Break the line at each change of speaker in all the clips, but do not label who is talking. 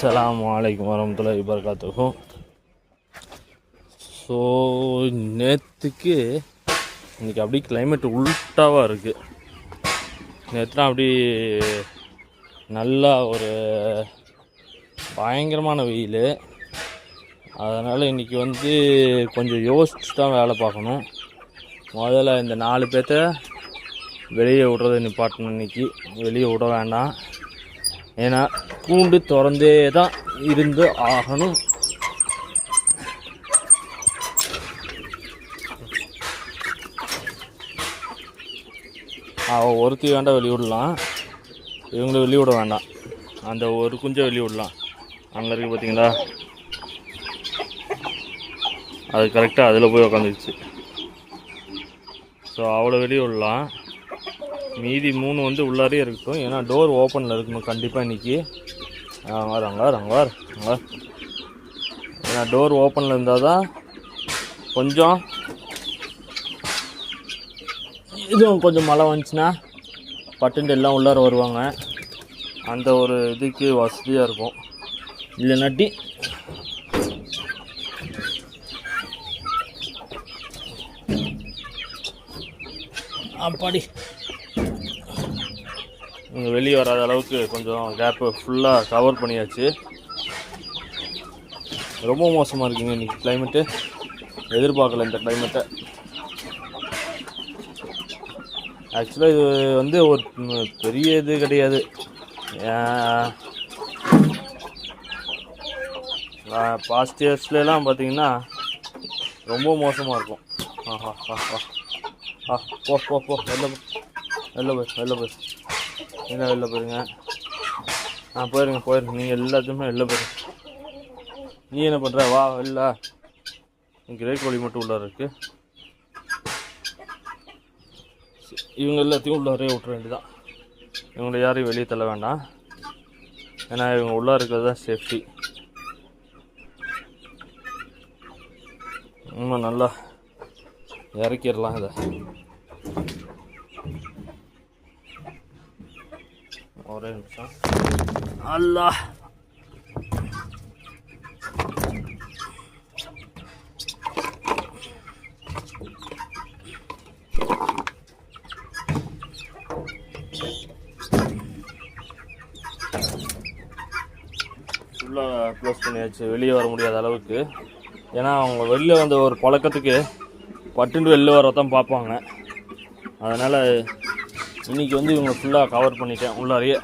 அஸ்லாம் வலைக்கம் வரமத்துல இபர்காத்துக்கும் ஸோ நேற்றுக்கு இன்னைக்கு அப்படியே கிளைமேட் உல்ட்டாவாக இருக்குது நேற்றுலாம் அப்படி நல்லா ஒரு பயங்கரமான வெயில். அதனால் இன்றைக்கி வந்து கொஞ்சம் யோசிச்சு தான் வேலை பார்க்கணும். முதல்ல இந்த நாலு பேர்த்த வெளியே விட்றதை நிப்பாட்டணும் இன்றைக்கி வெளியே விட வேண்டாம். ஏன்னா கூண்டு திறந்தே தான் இருந்து ஆகணும். அவள் ஒருத்தி வேண்டாம் வெளியே விடலாம். இவங்களை வெளியே வேண்டாம். அந்த ஒரு குஞ்சை வெளியே விடலாம். அங்கே இருக்கு பார்த்தீங்களா அது கரெக்டாக அதில் போய் உக்காந்துருச்சு. ஸோ அவளை வெளியே விடலாம். மீதி மூணு வந்து உள்ளாரே இருக்கட்டும். ஏன்னா டோர் ஓப்பனில் இருக்கணும் கண்டிப்பாக இன்றைக்கி அங்கே அங்கே அங்கே அங்கே ஏன்னா டோர் ஓப்பனில் இருந்தால் தான் கொஞ்சம் இதுவும் கொஞ்சம் மழை வந்துச்சுன்னா பட்டுண்டு எல்லாம் உள்ளார வருவாங்க. அந்த ஒரு இதுக்கு வசதியாக இருக்கும். இல்லைனாட்டி அப்பாடி வெளியே வராத அளவுக்கு கொஞ்சம் கேப்பு ஃபுல்லாக கவர் பண்ணியாச்சு. ரொம்ப மோசமாக இருக்குங்க இன்றைக்கி கிளைமேட்டு எதிர்பார்க்கல இந்த கிளைமேட்டை ஆக்சுவலாக இது வந்து ஒரு பெரிய இது கிடையாது. பாஸ்ட் இயர்ஸ்லாம் பார்த்தீங்கன்னா ரொம்ப மோசமாக இருக்கும். ஆஹா ஆஹா ஆ போ போ போ. வெளில போ. வெளில போய் வெளில போய் என்ன வெளில போயிருங்க. ஆ போயிருங்க போயிருங்க. நீங்கள் எல்லாத்தையுமே வெளில போயிருங்க. நீ என்ன பண்ணுற வா வெளில. கிரே கோழி மட்டும் உள்ளார இருக்கு. இவங்க எல்லாத்தையும் உள்ளாரே விட்ற வேண்டியதான் இவங்களை யாரையும் வெளியே தள்ள வேண்டாம். ஏன்னா இவங்க உள்ளே இருக்கிறது தான் சேஃப்டி இன்னும் நல்லா இறக்கிடலாம் இதை. ஒரே நிமிஷம் அல்லா ஃபுல்லாக க்ளோஸ் பண்ணியாச்சு. வெளியே வர முடியாத அளவுக்கு. ஏன்னா அவங்க வெளில வந்த ஒரு பழக்கத்துக்கு பட்டுண்டு வெளில வரதான் பார்ப்பாங்க. அதனால் இன்னைக்கு வந்து இவங்க ஃபுல்லாக கவர் பண்ணிட்டேன். உள்ளாரையே.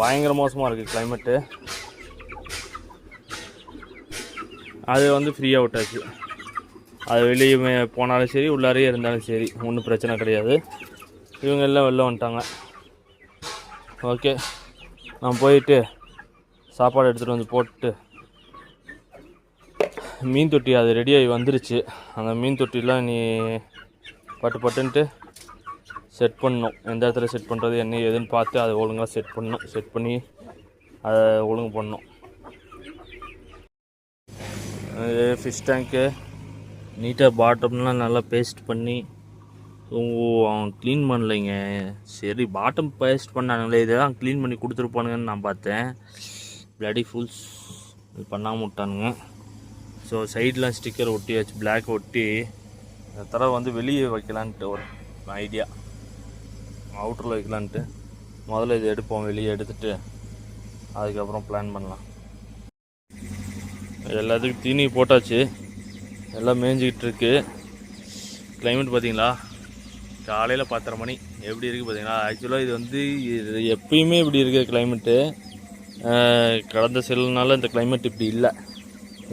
பயங்கர மோசமாக இருக்குது கிளைமேட்டு அது வந்து ஃப்ரீயாக விட்டாச்சு. அது வெளியே போனாலும் சரி உள்ளாரையே இருந்தாலும் சரி ஒன்றும் பிரச்சனை கிடையாது. இவங்க எல்லாம் வெளில வந்துட்டாங்க. ஓகே. நான் போயிட்டு சாப்பாடு எடுத்துகிட்டு வந்து போட்டு மீன் தொட்டி அது ரெடியாகி வந்துருச்சு. அந்த மீன் தொட்டிலாம் நீ பட்டு பட்டுன்ட்டு செட் பண்ணணும். எந்த இடத்துல செட் பண்ணுறது என்ன ஏதுன்னு பார்த்து அதை ஒழுங்காக செட் பண்ணணும். செட் பண்ணி அதை ஒழுங்கு பண்ணணும். ஃபிஷ் டேங்க்கு நீட்டாக பாட்டம்லாம் நல்லா பேஸ்ட் பண்ணி ஓ அவன் க்ளீன் பண்ணலைங்க. சரி பாட்டம் பேஸ்ட் பண்ணானுங்களே இதெல்லாம் க்ளீன் பண்ணி கொடுத்துருப்பானுங்கன்னு நான் பார்த்தேன். பிளடி ஃபுல்ஸ் இது பண்ணாமல் விட்டானுங்க. ஸோ சைட்லாம் ஸ்டிக்கர் ஒட்டியாச்சு பிளாக் ஒட்டி. தடவை வந்து வெளியே வைக்கலான்ட்டு ஒரு ஐடியா அவுட்டரில் வைக்கலான்ட்டு. முதல்ல இது எடுப்போம் வெளியே எடுத்துட்டு அதுக்கப்புறம் பிளான் பண்ணலாம். எல்லாத்துக்கும் தீனி போட்டாச்சு. எல்லாம் மேய்ஞ்சிக்கிட்டு இருக்கு. கிளைமேட் பார்த்தீங்களா? காலையில் பத்தரை மணி. எப்படி இருக்குது பார்த்தீங்களா? ஆக்சுவலாக இது வந்து இது எப்பயுமே இப்படி இருக்குது கிளைமேட்டு கடந்த சில நாள் இந்த கிளைமேட் இப்படி இல்லை.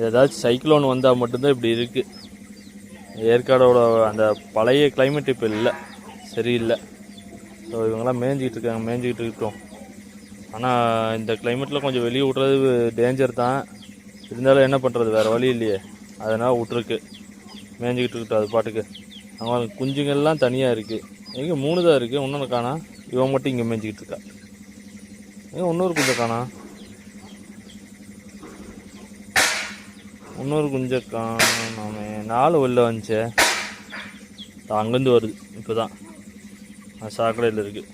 ஏதாச்சும் சைக்ளோன் வந்தால் மட்டும்தான் இப்படி இருக்குது ஏற்காடோட அந்த பழைய கிளைமேட் இப்போ இல்லை. சரியில்லை. ஸோ இவங்கெல்லாம் மேய்ஞ்சிக்கிட்டு இருக்காங்க மேய்ஞ்சிக்கிட்டு இருக்கட்டும் ஆனால் இந்த கிளைமேட்டில் கொஞ்சம் வெளியே விட்றது டேஞ்சர் தான். இருந்தாலும் என்ன பண்ணுறது வேறு வழி இல்லையே. அதனால் விட்ருக்கு மேய்ஞ்சிக்கிட்டு இருக்கட்டும் அது பாட்டுக்கு. அவங்க குஞ்சுங்கள்லாம் தனியாக இருக்குது எங்கே மூணு தான் இருக்குது இன்னொன்று காணா இவன் மட்டும் இங்கே மேய்ஞ்சிக்கிட்டு இருக்கா ஏன் இன்னொரு குஞ்சை காணா. இன்னொரு குஞ்சை காணாமே. நாலு வெளில வந்துச்சே. அங்கேருந்து வருது இப்போ தான் சாக்கடையில் இருக்குது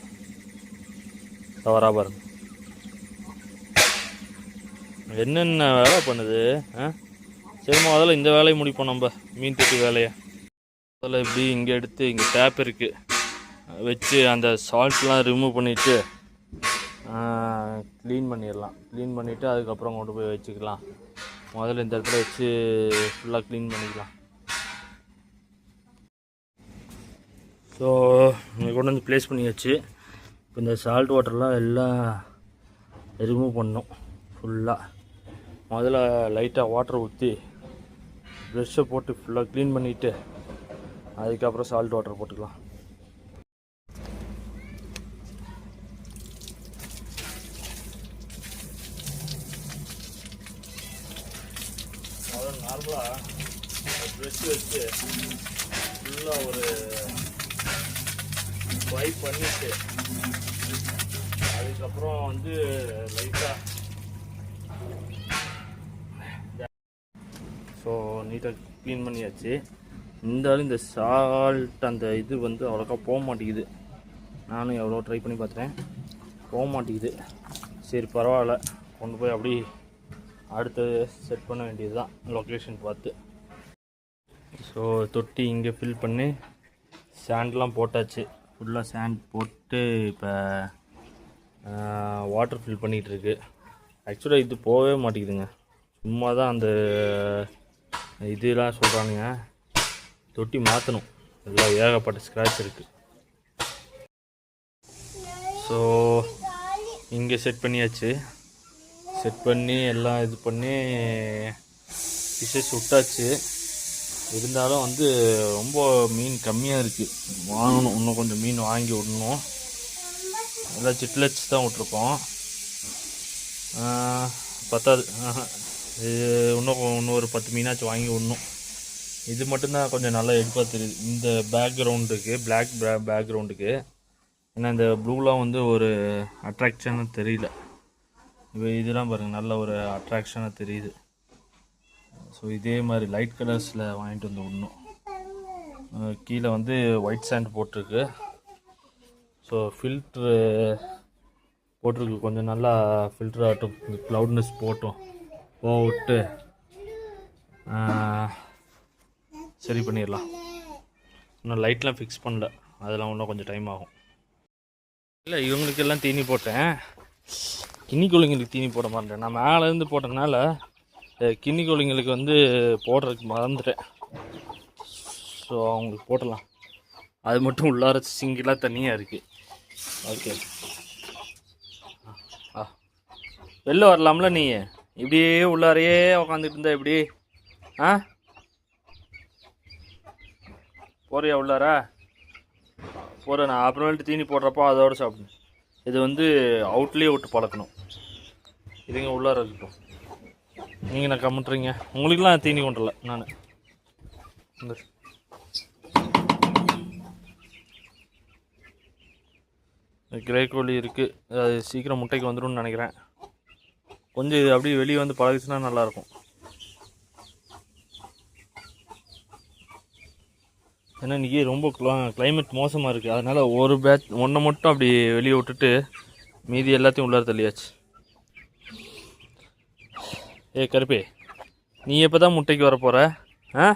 தவறாக பாருங்க. என்னென்ன வேலை பண்ணுது ஆ? சரி முதல்ல இந்த வேலையை முடிப்போம் நம்ம. மீன் தொட்டி வேலையை. முதல்ல இப்படி இங்கே எடுத்து இங்கே டேப் இருக்குது வச்சு அந்த சால்ட்லாம் ரிமூவ் பண்ணிவிட்டு க்ளீன் பண்ணிடலாம். க்ளீன் பண்ணிவிட்டு அதுக்கப்புறம் கொண்டு போய் வச்சுக்கலாம். முதல்ல இந்த இடத்துல வச்சு ஃபுல்லாக க்ளீன் பண்ணிக்கலாம். ஸோ இங்கே கொண்டு வந்து ப்ளேஸ் பண்ணியாச்சு. இப்போ இந்த சால்ட் வாட்டர்லாம் எல்லாம் ரிமூவ் பண்ணோம் ஃபுல்லாக முதல்ல லைட்டாக வாட்டர் ஊற்றி ப்ரெஷ்ஷை போட்டு ஃபுல்லாக க்ளீன் பண்ணிவிட்டு அதுக்கப்புறம் சால்ட் வாட்டர் போட்டுக்கலாம். முதல்ல நார்மலாக ப்ரெஷ் வச்சு ஃபுல்லாக ஒரு ட்ரை பண்ணிட்டு. அதுக்கப்புறம் வந்து லைட்டாக ஸோ நீட்டாக க்ளீன் பண்ணியாச்சு. இருந்தாலும் இந்த சால்ட் அந்த இது வந்து அவ்வளோக்கா போக மாட்டேங்குது. நானும் எவ்வளோ ட்ரை பண்ணி பார்த்துட்டேன். போக மாட்டேங்குது. சரி பரவாயில்ல. கொண்டு போய் அப்படி அடுத்து செட் பண்ண வேண்டியது தான் லொக்கேஷன் பார்த்து. ஸோ தொட்டி இங்கே ஃபில் பண்ணி சாண்ட்லாம் போட்டாச்சு. ஃபுல்லாக சேண்ட் போட்டு இப்போ வாட்டர் ஃபில் பண்ணிகிட்ருக்கு. ஆக்சுவலாக இது போகவே மாட்டேங்குதுங்க. சும்மா தான் அந்த இதெல்லாம் சொல்கிறானுங்க தொட்டி மாற்றணும் எல்லாம் ஏகப்பட்ட ஸ்க்ராட்ச் இருக்குது ஸோ இங்கே செட் பண்ணியாச்சு. செட் பண்ணி எல்லாம் இது பண்ணி ஃபிஷ்ஷஸ் விட்டாச்சு. இருந்தாலும் வந்து ரொம்ப மீன் கம்மியாக இருக்குது வாங்கணும். இன்னும் கொஞ்சம் மீன் வாங்கி விடணும். எல்லாம் சிட்லெட்ஸ் தான் விட்ருக்கோம் பத்தாது. இது இன்னும் இன்னொரு இன்னும் ஒரு பத்து மீனாச்சும் வாங்கி விடணும். இது மட்டும்தான் கொஞ்சம் நல்லா எடுப்பாக தெரியுது. இந்த பேக்ரவுண்டுக்கு பிளாக் பேக்ரவுண்டுக்கு ஏன்னா இந்த ப்ளூலாம் வந்து ஒரு அட்ராக்ஷனாக தெரியல. இப்போ இதெல்லாம் பாருங்கள் நல்ல ஒரு அட்ராக்ஷனாக தெரியுது. ஸோ இதே மாதிரி லைட் கலர்ஸில் வாங்கிட்டு வந்து விடணும் கீழே வந்து ஒயிட் சாண்ட் போட்டிருக்கு. ஸோ ஃபில்ட்ரு போட்டிருக்கு. கொஞ்சம் நல்லா ஃபில்டர் ஆகட்டும். இந்த க்ளவுட்னஸ் போட்டும் போட்டு சரி பண்ணிடலாம். இன்னும் லைட்லாம் ஃபிக்ஸ் பண்ணல. அதெல்லாம் இன்னும் கொஞ்சம் டைம் ஆகும். இல்லை இவங்களுக்கெல்லாம் தீனி போட்டேன். கிண்ணி குழந்தைங்களுக்கு தீனி போட மாட்டேன். நான் மேலேருந்து போட்டதுனால கிண்ணி கின்னி கோழிங்களுக்கு வந்து போடுறதுக்கு மறந்துட்டேன். ஸோ அவங்களுக்கு போடலாம் அது மட்டும் உள்ளார சிங்கிளாக தனியாக இருக்குது ஓகே ஆ வெளில வரலாம்ல நீ? இப்படியே உள்ளாரையே உக்காந்துட்டு இருந்தா எப்படி? ஆ? போறியா உள்ளாரா? போகிற நான். அப்புறமேட்டு தீனி போடுறப்போ அதோடு சாப்பிடணும் இது வந்து அவுட்லேயே விட்டு பழக்கணும். இதுங்க உள்ளார இருக்கட்டும். நீங்கள் நான் கம்முட்டுறீங்க உங்களுக்கெல்லாம் தீனி கொண்டுல நான். இந்த. கிரே கோழி இருக்குது அது சீக்கிரம் முட்டைக்கு வந்துடும்னு நினைக்கிறேன். கொஞ்சம் இது அப்படியே வெளியே வந்து பழகிச்சுன்னா நல்லாயிருக்கும். ஏன்னா இன்றைக்கி ரொம்ப கிளைமேட் மோசமாக இருக்குது அதனால் ஒரு பேட்ச் ஒன்றை மட்டும் அப்படி வெளியே விட்டுட்டு மீதி எல்லாத்தையும் உள்ளார தள்ளியாச்சு. ஏ கருப்பே நீ எப்போ தான் முட்டைக்கு வர போகிற ஆ?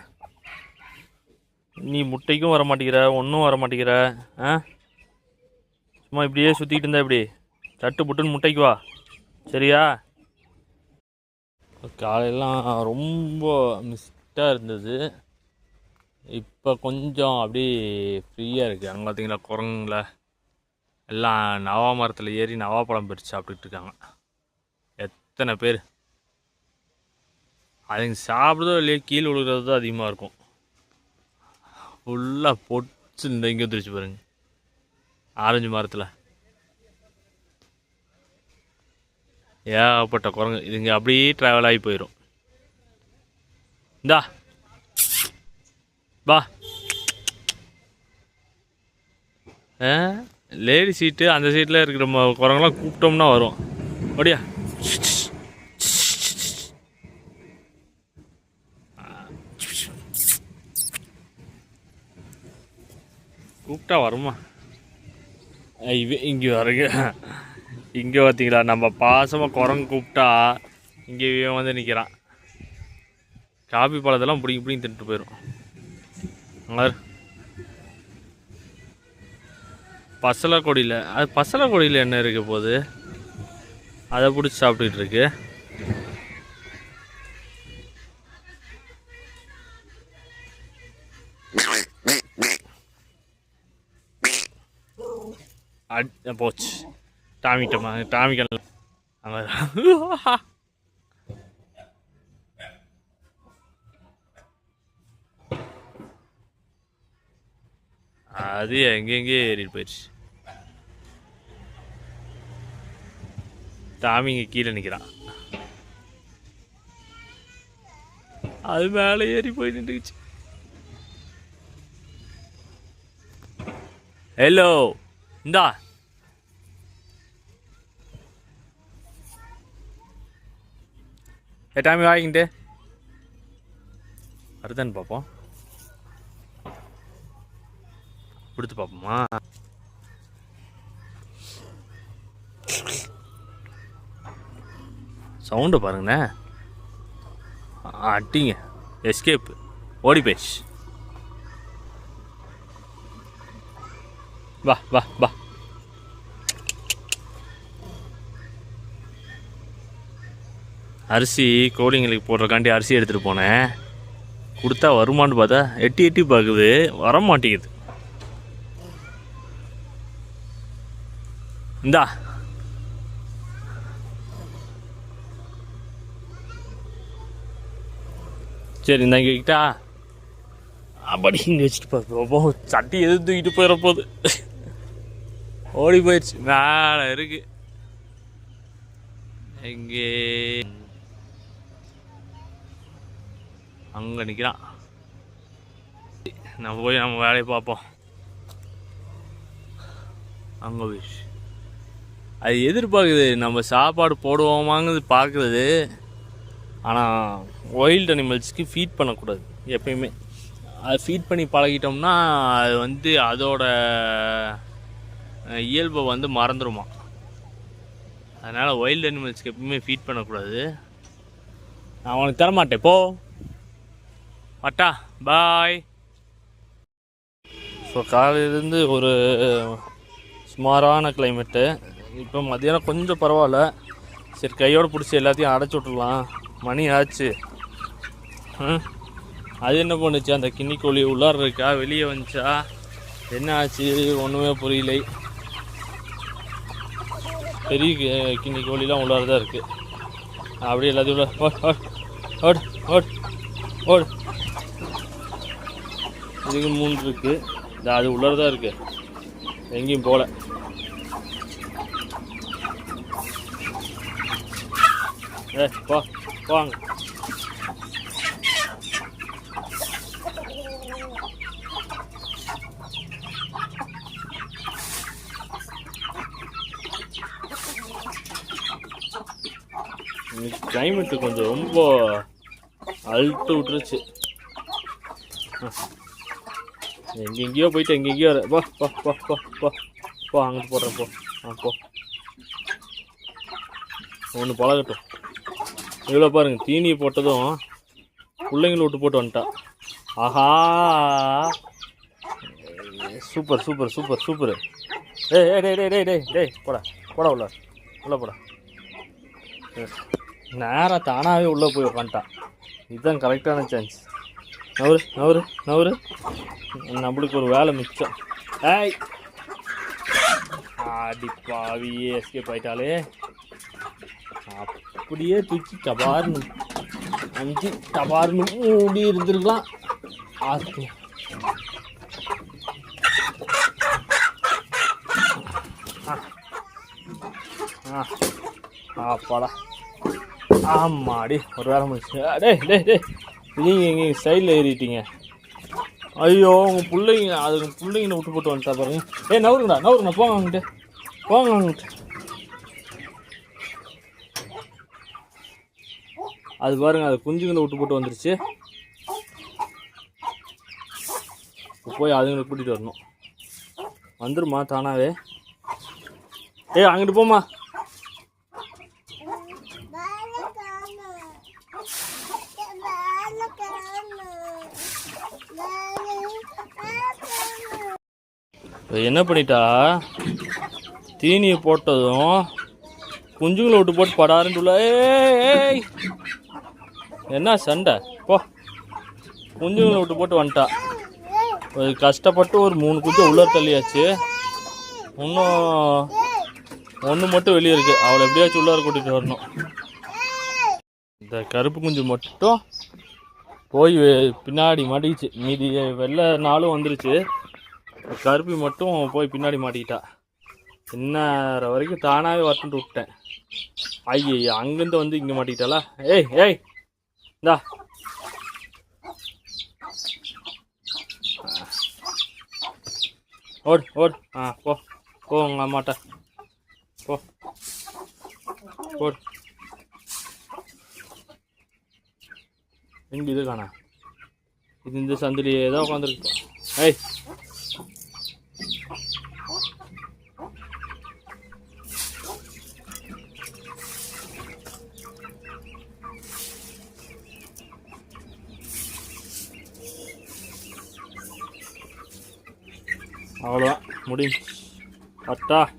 நீ முட்டைக்கும் வர மாட்டேங்கிற ஒன்றும் வர மாட்டேங்கிற ஆ? சும்மா இப்படியே சுற்றிக்கிட்டு இருந்தா இப்படி தட்டு புட்டுன்னு முட்டைக்கு வா. சரியா? காலையெல்லாம் ரொம்ப மிஸ்டாக இருந்தது. இப்போ கொஞ்சம் அப்படி ஃப்ரீயாக இருக்குது அங்கே பார்த்தீங்களா குரங்குல? எல்லாம் நவா மரத்தில் ஏறி நவாப்பழம் பறித்து சாப்பிட்டுட்டு இருக்காங்க. எத்தனை பேர்? அதுங்க சாப்பிட்றதோ இல்லையோ கீழே விழுகிறது தான் அதிகமாக இருக்கும். ஃபுல்லாக பொட்டு இந்த இங்கே வந்துருச்சு பாருங்க. ஆரஞ்சு மரத்தில். ஏகப்பட்ட குரங்கு. இதுங்க அப்படியே ட்ராவல் ஆகி போயிடும் இந்தா. பா லேடி சீட்டு அந்த சீட்டில் இருக்கிற ம- குரங்கெல்லாம் கூப்பிட்டோம்னா வரும். அப்படியா கூப்பிட்டா வருமா? இவ இங்கே வருங்க. இங்கே பார்த்தீங்களா நம்ம பாசமாக குரங்கு கூப்பிட்டா இங்கே இவன் வந்து நிற்கிறான் காபி பழத்தெல்லாம் பிடிங்கி பிடிங்கி தின்ட்டு போயிடும் பசலை கொடியில் அது பசலை கொடியில் என்ன இருக்க போகுது? அதை பிடிச்சி சாப்பிட்டுக்கிட்டு இருக்கு. அட் போச்சு. டாமிட்டமா? டாமிக்கல் அங்கே அது எங்கெங்கே ஏறிட்டு போயிடுச்சு. டாமி இங்கே கீழே நிற்கிறான் அது மேலே ஏறி போய் நின்றுச்சு ஹலோ இந்தா. ஏ டாமி வாங்கிட்டு வருதான்னு பார்ப்போம். கொடுத்து பார்ப்போமா? சவுண்டை பாருங்கண்ணே. அட்டிங்க எஸ்கேப் ஓடி போயிடுச்சு வா வா வா அரிசி கோழிங்களுக்கு போடுறக்காண்டி அரிசி எடுத்துகிட்டு போனேன். கொடுத்தா வருமான்னு பார்த்தா எட்டி எட்டி பார்க்குது. வர மாட்டேங்குது இந்தா. சரி இந்தா இங்கே கிட்டா அப்படி இங்கே வச்சுட்டு பார்ப்போம் சட்டி எது தூக்கிட்டு போயிட போகுது. ஓடி போயிடுச்சு. மேலே இருக்கு. எங்கே அங்கே நிற்கிறான் நம்ம போய் நம்ம வேலையை பார்ப்போம். அங்கே போயிடுச்சு அது எதிர்பார்க்குது. நம்ம சாப்பாடு போடுவோமாங்கிறது பார்க்குறது. ஆனால் ஒயில்ட் அனிமல்ஸ்க்கு ஃபீட் பண்ணக்கூடாது எப்பயுமே. அது ஃபீட் பண்ணி பழகிட்டோம்னா அது வந்து அதோட இயல்பை வந்து மறந்துடுமா அதனால் வைல்டு அனிமல்ஸ்க்கு எப்பவுமே ஃபீட் பண்ணக்கூடாது. நான் உனக்கு தரமாட்டேன். போ. வட்டா பாய் ஸோ காலையிலேருந்து ஒரு சுமாரான கிளைமேட்டு இப்போ மதியானம் கொஞ்சம் பரவாயில்ல. சரி கையோடு பிடிச்சி எல்லாத்தையும் அடைச்சி விட்டுடலாம். மணி ஆச்சு. அது என்ன பண்ணுச்சு? அந்த கிண்ணி கோழி உள்ளார இருக்கா? வெளியே வந்துச்சா? என்ன ஆச்சு? ஒன்றுமே புரியலை. பெரிய கி- கிண்ணி கோழிலாம் உள்ளார தான் இருக்குது அப்படியே எல்லாத்தையும் உள்ள ஓட் ஓட் ஓட் ஓட் ஓட். இதுக்கு மூணு இருக்குது இந்த அது உள்ளார தான் இருக்குது எங்கேயும் போகல ஏ போ போங்க. இன்னைக்கு கிளைமேட்டு கொஞ்சம் ரொம்ப அழுத்து விட்டுருச்சு. எங்கெங்கேயோ போயிட்டு எங்கெங்கேயோ வர. பா பா பா பா பா போ அங்கே போடுறேன் போ. ஆ போ. ஒன்று பழகட்டும். இவ்வளோ பாருங்க தீனியை போட்டதும் பிள்ளைங்கள விட்டு போட்டு வந்துட்டா. ஆஹா. Super super super super. டேய் ஏய் டேய் டேய் டேய் டேய் டேய் போடா போடா உள்ள உள்ள போடா. நேராக தானாகவே உள்ளே போய் உட்காந்துட்டான் இதுதான் கரெக்டான சான்ஸ் நவரு நவரு நவரு நம்மளுக்கு ஒரு வேலை மிச்சம். ஏய்! ஆடி பாவியே எஸ்கேப் ஆயிட்டாலே. அப்படியே தூக்கி டபார்னு அஞ்சு டபார்னு மூடி இருந்திருக்கலாம். ஆஸ்தி ஆ. ஆ. ஆப்பாடா ஆமாடி ஒரு வேலை முடிச்சு. ஆ, டேய் டே டேய் நீங்கள் எங்கே சைடில் ஏறிட்டீங்க. ஐயோ உங்கள் பிள்ளைங்க அது பிள்ளைங்களை பிள்ளைங்க விட்டு போட்டு வந்துட்டா பாருங்க. ஏய் நவருங்கடா நவருங்கண்ணா போங்க அங்கிட்டு. போங்க அங்கிட்டு. அது பாருங்க அது குஞ்சுங்களை விட்டு போட்டு வந்துருச்சு. இப்போ போய் அதுங்களை கூட்டிகிட்டு வரணும். வந்துருமா தானாவே. ஏய் அங்கிட்டு போமா என்ன பண்ணிட்டா? தீனியை போட்டதும் குஞ்சுங்களை விட்டு போட்டு படாருன்னு ஏய், என்ன சண்டை? போ. குஞ்சுங்களை விட்டு போட்டு வந்துட்டா. ஒரு கஷ்டப்பட்டு ஒரு மூணு குஞ்சு உள்ள தள்ளியாச்சு. இன்னும் ஒன்று மட்டும் வெளியே இருக்கு. அவளை எப்படியாச்சும் உள்ளார கூட்டிகிட்டு வரணும். இந்த கருப்பு குஞ்சு மட்டும் போய் பின்னாடி மாட்டிக்கிச்சு மீதி வெள்ளை நாளும் வந்துருச்சு. கருப்பி மட்டும் போய் பின்னாடி மாட்டிக்கிட்டா. இன்னார வரைக்கும் தானாகவே வரட்டு விட்டேன். ஐயோ அங்கேருந்து வந்து இங்கே மாட்டிக்கிட்டாளா? ஏய் ஏய் இந்தா. ஓடு ஓடு. ஆ போ போ உங்கள் அம்மாட்ட. போ. ஓடு. எங்க இது காணா? இது இந்த சந்திலேயே தான் உட்காந்துருக்கு. ஏய் Да.